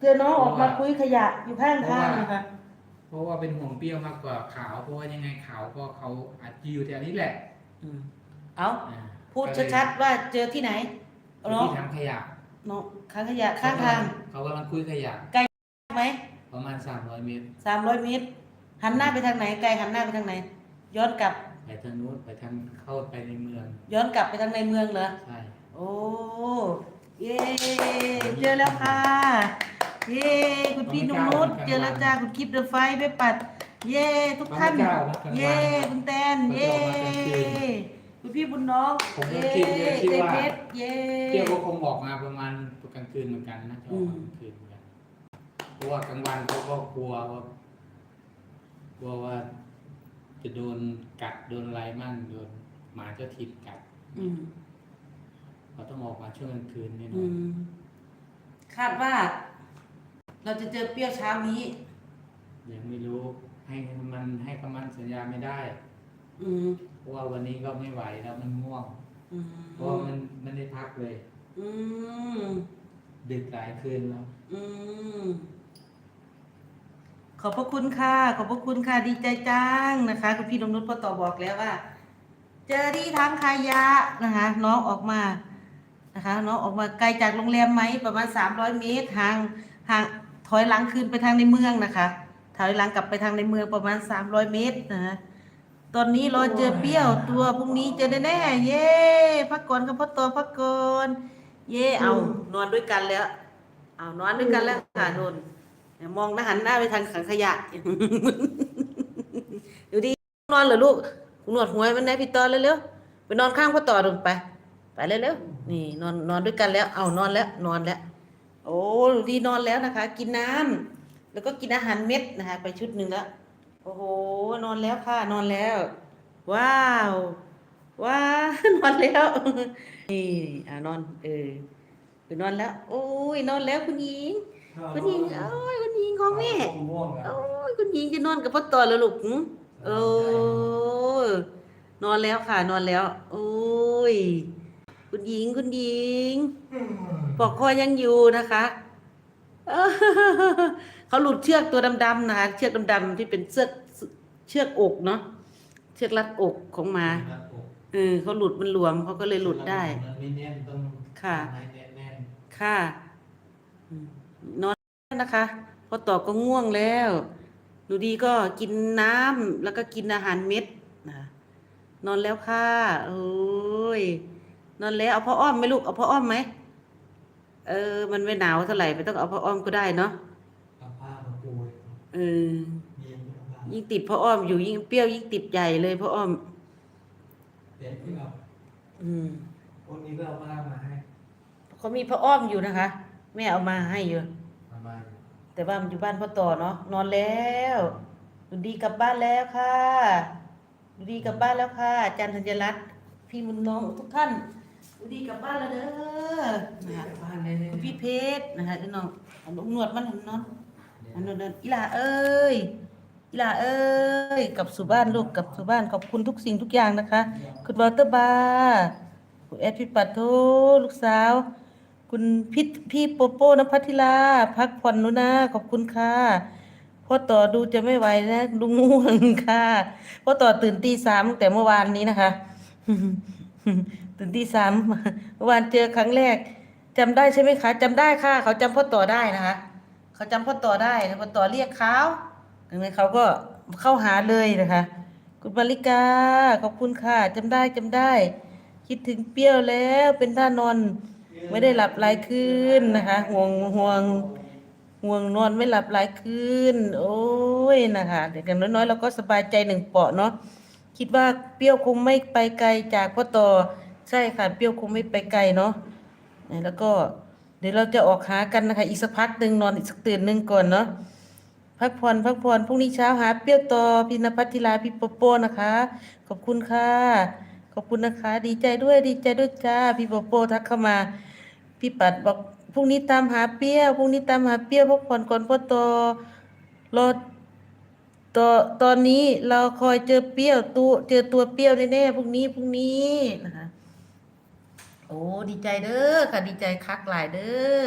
เจอน้องออกมาคุยขยะอยู่ข้างทางนะคะเพราะว่าเป็นห่วงเปรี้ยวมากกว่าขาว เพราะว่ายังไงขาวก็เขาอาจจะอยู่แถวนี้แหละอืมเอาอ่าพูดชัดๆว่าเจอที่ไหนก็น้องที่ทำขยะน้องข้างขยะข้างทางเขากำลังคุยขยะไหมประมาณสามร้อยเมตรสามร้อยเมตร หันหน้าไปทางไหนไกลหันหน้าไปทางไหน ย้อนกลับ ไปทางนู้นไปทางเข้าไปในเมืองย้อนกลับไปทางในเมืองเหรอ ใช่ โอ้ เย้ เจอแล้วค่ะ เย้คุณพี่นุ่มนุชเจอแล้วจ้าคุณคลิปเดอะไฟไปปัด เย้ทุกท่าน เย้คุณแตนเย้คุณพี่บุญน้องผมก็เย้คิดเลยคิดเต้ว่าเพชรเย้เที่ยวก็คงออกมาประมาณกลางคืนเหมือนกันนะจะออือกมมากลางคืนเหมือนกันเพราะว่ากลางวันเขาก็กลัวว่ากลัวว่าจะโดนกัดโดนอะไรมั่งโดนหมาเจ้าถิ่นกัดอืมเขาต้องออกมาช่วงกลางคืนนี่อืนะมคาดว่า เราจะเจอเปรี้ยวเช้านี้ ยังไม่รู้ให้มันให้คำมันสัญญาไม่ได้อืมเพราะว่าวันนี้ก็ไม่ไหวแล้วมันง่วงอืมเพราะว่ามันมันได้พักเลย อืมดึกหลายคืนแล้วอืมขอบพระคุณค่ะ ขอบพระคุณค่ะดีใจจังนะคะ คุณพี่นงนุชพอต่อบอกแล้วว่า เจอที่ทางขายะนะคะ น้องออกมานะคะ น้องออกมาไกลจากโรงแรมไหมประมาณสามร้อยเมตรห่างห่าง ถอยหลังคืนไปทางในเมืองนะคะถอยหลังกลับไปทางในเมืองประมาณสามร้อยเมตรนะคะตอนนี้รอเจอเปรี้ยวตัวพรุ่งนี้เจอแน่ๆเย้พักก่อนกับพ่อต่อพักก่อนเย่เอานอนด้วยกันแล้วเอานอนด้วยกันแล้วค่ะนนเนี่ยมองหน้าหันหน้าไปทางขังขยะดูดีนอนเหรอลูกหนวดหัวมันได้พี่ต่อเร็วๆไปนอนข้างพ่อต่อลงไป ไปเร็วๆนี่นอนนอนด้วยกันแล้ว เอานอนแล้วนอนแล้ว โอ้ดีนอนแล้วนะคะ กินน้ำแล้วก็กินอาหารเม็ดนะคะ ไปชุดหนึ่งแล้วโอ้โห นอนแล้วค่ะนอนแล้ว ว้าว ว้าวนอนแล้วนี่อ่านอนเออคือนอนแล้ว โอ้ยนอนแล้วคุณหญิง คุณหญิงโอ้ยคุณหญิงของแม่โอ้ยคุณหญิงจะนอนกับพ่อต่อแล้วลูกโอ้นอนแล้วค่ะนอนแล้ว โอ้ย คุณหญิงคุณหญิงปอกคอยังอยู่นะคะเออเขาหลุดเชือกตัวดำๆนะคะเชือกดำๆที่เป็นเชือกเชือกอกเนาะเชือกรัดอกของหมาเออเขาหลุดมันหลวมเขาก็เลยหลุดได้มันไม่แน่นต้องค่ะให้แน่นค่ะอืมนอนแล้วนะคะพอต่อก็ง่วงแล้วหนูดีก็กินน้ำแล้วก็กินอาหารเม็ดนะนอนแล้วค่ะโอ้ย นอนแล้วเอาพ่ออ้อมไหมลูกเอาพ่ออ้อมไหมเออ มันไม่หนาวเท่าไหร่ไม่ต้องเอาพ่ออ้อมก็ได้เนาะๆเอาผ้ามาปูไว้เออเย็นเอาผ้ายิ่งติดพ่ออ้อมอยู่ยิ่งเปรี้ยวยิ่งติดใหญ่เลยพ่ออ้อมเด็ดที่เอาอืมวันนี้ก็เอาผ้ามาให้เขามีพ่ออ้อมอยู่นะคะ แม่เอามาให้อยู่ประมาณแต่ว่ามันอยู่บ้านพ่อต่อเนาะนอนแล้วดูดีกลับบ้านแล้วค่ะดูดีกลับบ้านแล้วค่ะอาจารย์ธัญรัตน์พี่มุนน้องทุกท่าน ดูดีกลับบ้านแล้วเด้อนะคะบ้านเลยคุณพี่เพชรนะคะพี่น้องเอาลูกหนวดมันนอนอันนนนอีหลาเอ้ยอีหลาเอ้ยกลับสู่บ้านลูกกลับสู่บ้านขอบคุณทุกสิ่งทุกอย่างนะคะ คุณวอเตอร์บาร์คุณแอดพี่ปัดโทลูกสาว คุณพิษพี่โปโป้นภัทธิลาพักผ่อนนุนะขอบคุณค่ะพ่อต่อดูจะไม่ไหวนะลุงง่วงค่ะพ่อต่อตื่นตีสามตั้งแต่เมื่อวานนี้นะคะ ตื่นตีสามเมื่อวานเจอครั้งแรกจำได้ใช่ไหมคะจำได้ค่ะ เขาจำพ่อต่อได้นะคะเขาจำพ่อต่อได้พ่อต่อเรียกเขาดังนั้นเขาก็เข้าหาเลยนะคะ คุณมาริกาขอบคุณค่ะจำได้จำได้ คิดถึงเปรี้ยวแล้วเป็นท่านอน ไม่ได้หลับหลายคืนนะคะ ห่วงห่วงห่วงนอนไม่หลับหลายคืนโอ้ยนะคะเด็กกันน้อยๆเราก็สบายใจหนึ่งเปาะเนาะคิดว่าเปรี้ยวคงไม่ไปไกลจากพ่อต่อ ใช่ค่ะเปรี้ยวคงไม่ไปไกลเนาะแล้วก็เดี๋ยวเราจะออกหากันนะคะ อีกสักพักหนึ่งนอนอีกสักตื่นหนึ่งก่อนเนาะพักผ่อนพักผ่อนพรุ่งนี้เช้าหาเปรี้ยวต่อพี่นภัทธิลาพี่โปโป้นะคะ ขอบคุณค่ะ ขอบคุณนะคะ ดีใจด้วยดีใจด้วยจ้าพี่โปโป้ทักเข้ามาพี่ปัดบอกพรุ่งนี้ตามหาเปรี้ยวพรุ่งนี้ตามหาเปรี้ยวพักผ่อนก่อนพ่อตรอตอตอนนี้เราคอยเจอเปรี้ยวตัวเจอตัวเปรี้ยวแน่ๆพรุ่งนี้พรุ่งนี้นะคะ โอ้ดีใจเด้อค่ะดีใจคักหลายเด้อ